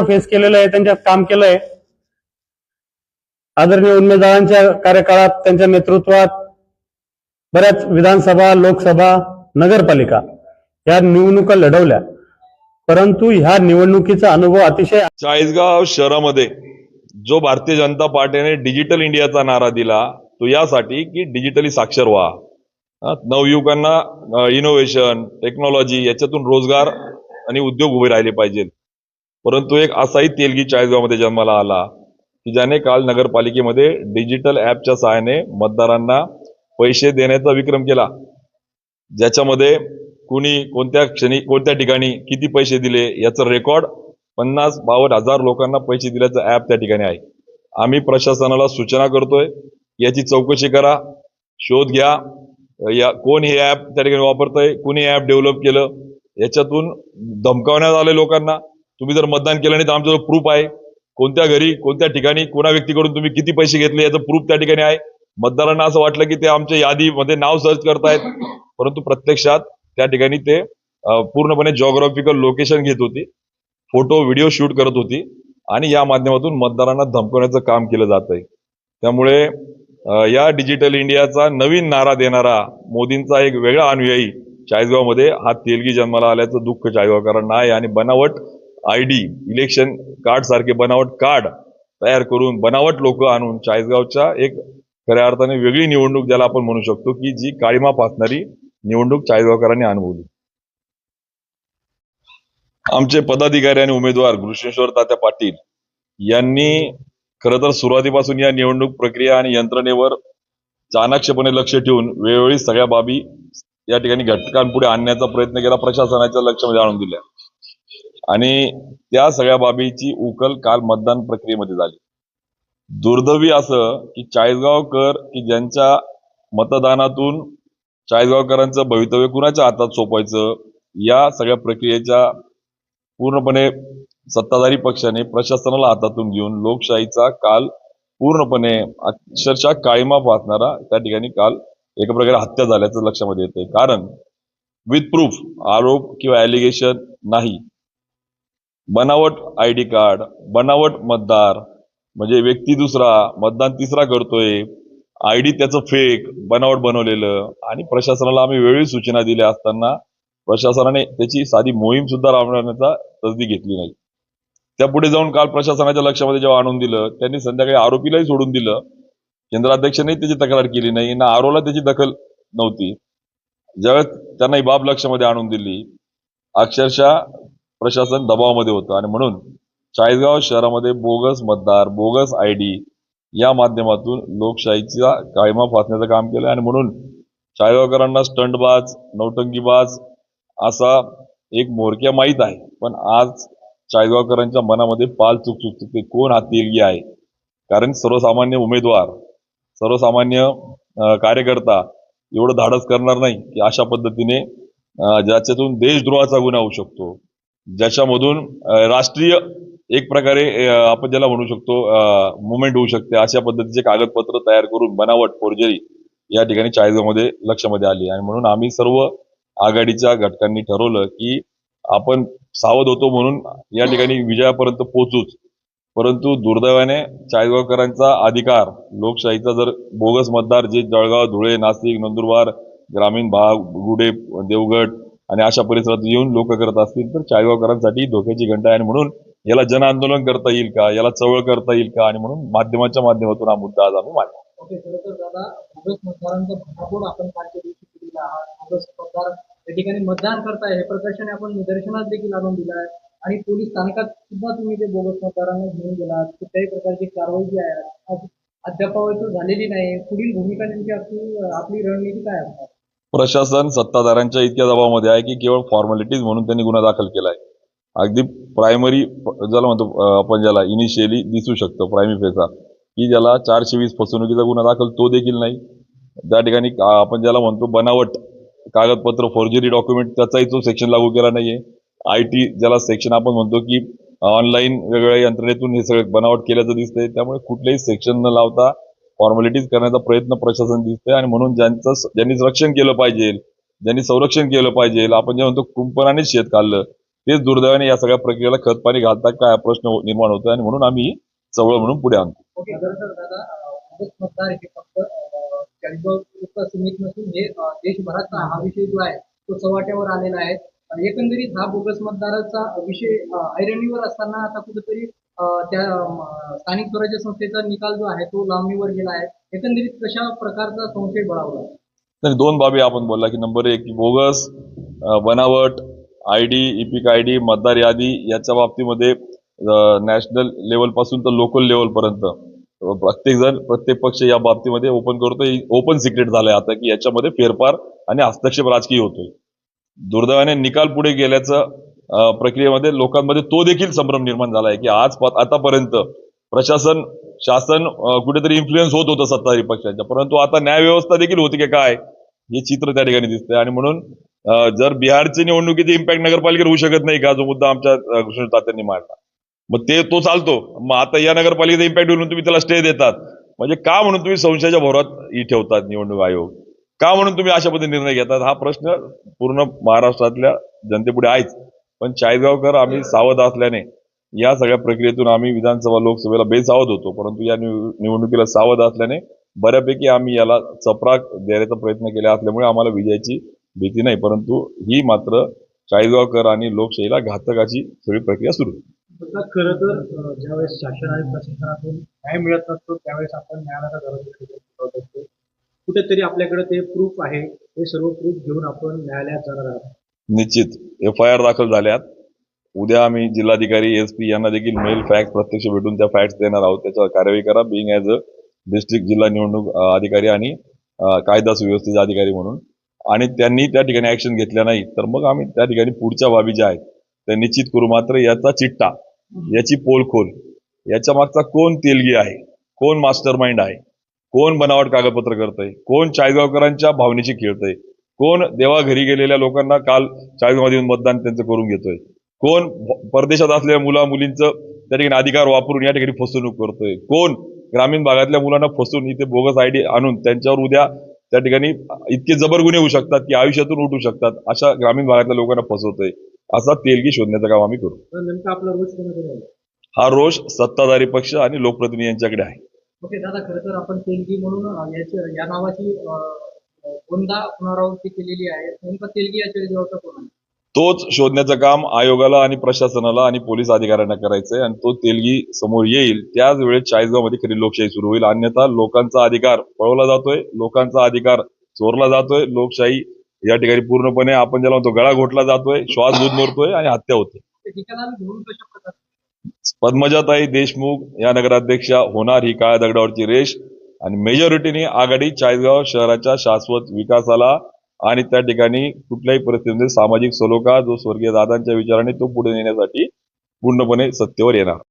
Face केलेलं आहे त्यांच्यात काम केलंय. आदरणीय उमेदवारांच्या कार्यकाळात त्यांच्या नेतृत्वात बऱ्याच विधानसभा लोकसभा नगरपालिका या निवडणुका लढवल्या. परंतु ह्या निवडणुकीचा अनुभव अतिशय चाळीसगाव शहरामध्ये जो भारतीय जनता पार्टीने डिजिटल इंडियाचा नारा दिला तो यासाठी की डिजिटली साक्षर व्हा. नवयुवकांना इनोव्हेशन टेक्नॉलॉजी याच्यातून रोजगार आणि उद्योग उभे राहिले पाहिजेत. परंतु एक असाही तेलगी चाळीसगावमध्ये जन्माला आला की ज्याने काल नगरपालिकेमध्ये डिजिटल ॲपच्या सहाय्याने मतदारांना पैसे देण्याचा विक्रम केला. ज्याच्यामध्ये कुणी कोणत्या क्षणी कोणत्या ठिकाणी किती पैसे दिले याचं रेकॉर्ड पन्नास बावन्न हजार लोकांना पैसे दिल्याचं ऍप त्या ठिकाणी आहे. आम्ही प्रशासनाला सूचना करतोय याची चौकशी करा शोध घ्या या कोण हे ऍप त्या ठिकाणी वापरतंय कुणी ऍप डेव्हलप केलं याच्यातून धमकावण्यात आले लोकांना. तुम्ही जर मतदान केलं नाही तर आमच्याजवळ प्रूफ आहे कोणत्या घरी कोणत्या ठिकाणी कोणा व्यक्तीकडून तुम्ही किती पैसे घेतले याचं प्रूफ त्या ठिकाणी आहे. मतदारांना असं वाटलं की ते आमच्या यादीमध्ये नाव सर्च करतायत परंतु प्रत्यक्षात त्या ठिकाणी ते पूर्णपणे जॉग्राफिकल लोकेशन घेत होती. फोटो व्हिडिओ शूट करत होती. आणि या माध्यमातून मतदारांना धमकवण्याचं काम केलं जात आहे त्यामुळे या डिजिटल इंडियाचा नवीन नारा देणारा मोदींचा एक वेगळा अनुयायी चाळीसगावमध्ये हा तेलगी जन्माला आल्याचं दुःख चाळीसगावकरांना आहे. आणि बनावट आय डी इलेक्शन कार्ड सारखे बनावट कार्ड तयार करून बनावट लोक आणून चाळीसगावच्या एक खऱ्या अर्थाने वेगळी निवडणूक ज्याला आपण म्हणू शकतो की जी काळीमा फासणारी निवडणूक चाळीसगावकरांनी अनुभवली. आमचे पदाधिकारी आणि उमेदवार घृष्णेश्वर तात्या पाटील यांनी खरं तर सुरुवातीपासून या निवडणूक प्रक्रिया आणि यंत्रणेवर चाणाक्षपणे लक्ष ठेवून वेळोवेळी सगळ्या बाबी या ठिकाणी घटकांपुढे आणण्याचा प्रयत्न केला प्रशासनाच्या लक्षामध्ये आणून दिल्या. आणि त्या सगळ्या बाबीची उकल काल मतदान प्रक्रियेमध्ये झाली. दुर्दैवी असं की चाळीसगावकर की ज्यांच्या मतदानातून चाळीसगावकरांचं भवितव्य कुणाच्या हातात सोपायचं या सगळ्या प्रक्रियेच्या पूर्णपणे सत्ताधारी पक्षाने प्रशासनाला हातातून घेऊन लोकशाहीचा काल पूर्णपणे अक्षरशः काळीमा वाचणारा त्या ठिकाणी काल एका प्रकारे हत्या झाल्याचं लक्षामध्ये येतंय. कारण विथ प्रूफ आरोप किंवा ॲलिगेशन नाही. बनावट आय डी कार्ड बनावट मतदार म्हणजे व्यक्ती दुसरा मतदान तिसरा करतोय आय डी त्याचं फेक बनावट बनवलेलं आणि प्रशासनाला आम्ही वेळी सूचना दिल्या असताना प्रशासनाने त्याची साधी मोहीम सुद्धा राबवण्याचा तसदी घेतली नाही. त्यापुढे जाऊन काल प्रशासनाच्या लक्षामध्ये जेव्हा आणून दिलं त्यांनी संध्याकाळी आरोपीलाही सोडून दिलं. केंद्राध्यक्षांनी त्याची तक्रार केली नाही ना आरोला त्याची दखल नव्हती. ज्यावेळेस त्यांना ही बाब लक्षामध्ये आणून दिली अक्षरशः प्रशासन दबावामध्ये होतं. आणि म्हणून चाळीसगाव शहरामध्ये बोगस मतदार बोगस आय डी या माध्यमातून लोकशाहीचा कायमा फासण्याचं काम केलं आणि म्हणून चाळीसगावकरांना स्टंटबाज नौटंकीबाज असा एक मोरक्या माहीत आहे. पण आज चाळीसगावकरांच्या मनामध्ये पाल चुक चुकते कोण हाती आहे? कारण सर्वसामान्य उमेदवार सर्वसामान्य कार्यकर्ता एवढं धाडस करणार नाही की अशा पद्धतीने ज्याच्यातून देशद्रोहाचा गुन्हा होऊ शकतो. ज्याच्यामधून राष्ट्रीय एक प्रकारे आपण ज्याला म्हणू शकतो मुवमेंट होऊ शकते अशा पद्धतीचे कागदपत्र तयार करून बनावट फोर्जरी या ठिकाणी चाळीसगावमध्ये लक्षामध्ये आली आणि म्हणून आम्ही सर्व आघाडीच्या घटकांनी ठरवलं की आपण सावध होतो म्हणून या ठिकाणी विजयापर्यंत पोहोचूच. परंतु दुर्दैवाने चाळीसगावकरांचा अधिकार लोकशाहीचा जर बोगस मतदार जे जळगाव धुळे नाशिक नंदुरबार ग्रामीण भाग गुडे देवगड आणि अशा परिसरात येऊन लोक करत असतील तर चाळीसगावकरांसाठी धोक्याची घंटा आहे आणि म्हणून याला जन आंदोलन करता येईल का? याला चळवळ करता येईल का? आणि म्हणून माध्यमाच्या माध्यमातून हा मुद्दा आज आम्ही मांडला. या ठिकाणी मतदान करताय. हे प्रकर्षाने आपण निदर्शनात देखील आणून दिलं आहे. आणि पोलीस स्थानकात सुद्धा तुम्ही ते बोगस मतदारांना घेऊन गेलात कुठल्याही प्रकारची कारवाई जी आहे आज झालेली नाही. पुढील भूमिका नेमकी आपली आपली रणनीती काय असणार? प्रशासन सत्ताधाऱ्यांच्या इतक्या दबावामध्ये आहे की केवळ फॉर्मॅलिटीज म्हणून त्यांनी गुन्हा दाखल केला आहे अगदी प्रायमरी ज्याला म्हणतो आपण ज्याला इनिशियली दिसू शकतो प्रायमरी फेसा की ज्याला चारशे वीस फसवणुकीचा गुन्हा दाखल तो देखील नाही. त्या ठिकाणी आपण ज्याला म्हणतो बनावट कागदपत्र फॉर्जरी डॉक्युमेंट त्याचाही तो सेक्शन लागू केला नाहीये. आय टी ज्याला सेक्शन आपण म्हणतो की ऑनलाईन वेगवेगळ्या यंत्रणेतून हे सगळं बनावट केल्याचं दिसतंय. त्यामुळे कुठलेही सेक्शन न लावता फॉर्मॅलिटीज करण्याचा प्रयत्न प्रशासन दिसतोय आणि म्हणून ज्यांचं ज्यांनी रक्षण केलं पाहिजे ज्यांनी संरक्षण केलं पाहिजे आपण जे म्हणतो कुंपणाने शेत खाल्लं तेच दुर्दैवाने या सगळ्या प्रक्रियेला खत पाणी घालतात काय प्रश्न निर्माण होतोय आणि म्हणून आम्ही चवळ म्हणून पुढे आणतो. देशभराचा हा विषय जो आहे तो चव्हाट्यावर आलेला आहे. एकंदरीत हा बोगस मतदाराचा विषय ऐरणीवर असताना आता कुठेतरी त्या स्थानिक स्वराज्य संस्थेचा निकाल जो आहे तो लांबणीवर गेला आहे. एकंदरीत कशा प्रकारचा संशय बळावला तर दोन बाबी आपण बोलला की नंबर एक बोगस बनावट I D EPIC I D मतदार यादी याच्या बाबतीमध्ये नॅशनल लेवलपासून तर लोकल लेवल पर्यंत प्रत्येक जण प्रत्येक पक्ष या बाबतीमध्ये ओपन करतोय. ओपन सिक्रेट झालंय आता की याच्यामध्ये फेरफार आणि हस्तक्षेप राजकीय होतोय. दुर्दैवाने निकाल पुढे गेल्याचं प्रक्रियेमध्ये लोकांमध्ये तो देखील संभ्रम निर्माण झाला आहे की आज आतापर्यंत प्रशासन शासन कुठेतरी इन्फ्लुएन्स होत होतं सत्ताधारी पक्षाच्या. परंतु आता न्याय व्यवस्था देखील होती की काय हे चित्र त्या ठिकाणी दिसतंय. आणि म्हणून जर बिहारची निवडणुकीची इम्पॅक्ट नगरपालिकेवर होऊ शकत नाही का जो मुद्दा आमच्या कृष्ण तात्यांनी मांडला. मग ते तो चालतो. मग आता या नगरपालिकेचा इम्पॅक्ट होऊन तुम्ही त्याला स्टे देतात. म्हणजे का म्हणून तुम्ही संशयाच्या भोरात ही ठेवतात निवडणूक आयोग? का म्हणून तुम्ही अशा पद्धतीने निर्णय घेतात? हा प्रश्न पूर्ण महाराष्ट्रातल्या जनतेपुढे आहेच. पण चाळीसगावकर आम्ही सावध असल्याने या सगळ्या प्रक्रियेतून आम्ही विधानसभा लोकसभेला बेसावध होतो. परंतु या निवडणुकीला सावध असल्याने बऱ्यापैकी आम्ही याला चपराक देण्याचा प्रयत्न केला असल्यामुळे आम्हाला विजयाची भीती नाही. परंतु ही मात्र चाळीसगावकर आणि लोकशाहीला घातकाची सगळी प्रक्रिया सुरू आहे. खरं तर ज्यावेळेस शासन आणि प्रशासनातून न्याय मिळत नसतो त्यावेळेस आपण न्यायालयाचा दरवाजा असतो कुठेतरी आपल्याकडे ते प्रूफ आहे. हे सर्व प्रूफ घेऊन आपण न्यायालयात जाणार आहोत. निश्चित. एफ आय आर दाखल झाल्यात. उद्या आम्ही जिल्हाधिकारी एस पी यांना देखील मेल फॅक्ट प्रत्यक्ष भेटून त्या फॅक्ट्स देणार आहोत. त्याच्यावर कारवाई करा. बिंग ॲज अ डिस्ट्रिक्ट जिल्हा निवडणूक अधिकारी आणि कायदा सुव्यवस्थेचे अधिकारी म्हणून. आणि त्यांनी त्या ठिकाणी ऍक्शन घेतल्या नाही तर मग आम्ही त्या ठिकाणी पुढच्या बाबी ज्या आहेत त्या निश्चित करू. मात्र याचा चिट्टा याची पोलखोल याच्या मागचा कोण तेलगी आहे? कोण मास्टर माइंड आहे? कोण बनावट कागदपत्र करतंय? कोण चाळीसगावकरांच्या भावनेशी खेळतंय? कोण देवा घरी गेलेल्या लोकांना काल चाळीसगावमध्ये येऊन मतदान त्यांचं करून घेतोय? कोण परदेशात असलेल्या मुला मुलींचं त्या ठिकाणी अधिकार वापरून या ठिकाणी फसवणूक करतोय? कोण ग्रामीण भागातल्या मुलांना फसवून इथे बोगस आयडी आणून त्यांच्यावर उद्या त्या ठिकाणी इतके जबर गुन्हे होऊ शकतात की आयुष्यातून उठू शकतात अशा ग्रामीण भागातल्या लोकांना फसवतोय? असा तेलगी शोधण्याचं काम आम्ही करू. हा रोष सत्ताधारी पक्ष आणि लोकप्रतिनिधी यांच्याकडे आहे. ओके दादा खरं तर आपण तेलगी म्हणून या नावाची दोनदा पुनरावृत्ती केलेली आहे? नेमका तेलगी या चाळीसगावचा कोण आहे? तोच शोधण्याचं काम आयोगाला आणि प्रशासनाला आणि पोलीस अधिकाऱ्यांना करायचंय आणि तो तेलगी समोर येईल. त्याच वेळेस चाळीसगावमध्ये खरी लोकशाही सुरू होईल. अन्यथा लोकांचा अधिकार पळवला जातोय लोकांचा अधिकार चोरला जातोय लोकशाही या ठिकाणी पूर्णपणे आपण ज्याला म्हणतो गळा घोटला जातोय श्वास गुदमरतोय आणि हत्या होते. पद्मजाताई देशमुख या नगराध्यक्षा होणार ही काळ्या दगडावरची रेष. आणि मेजॉरिटीने आघाडी चाळीसगाव शहराच्या शाश्वत विकासाला आणि त्या ठिकाणी कुठल्याही परिस्थितीमध्ये सामाजिक सलोखा जो स्वर्गीय दादांच्या विचाराने तो पुढे नेण्यासाठी पूर्णपणे सत्तेवर येणार.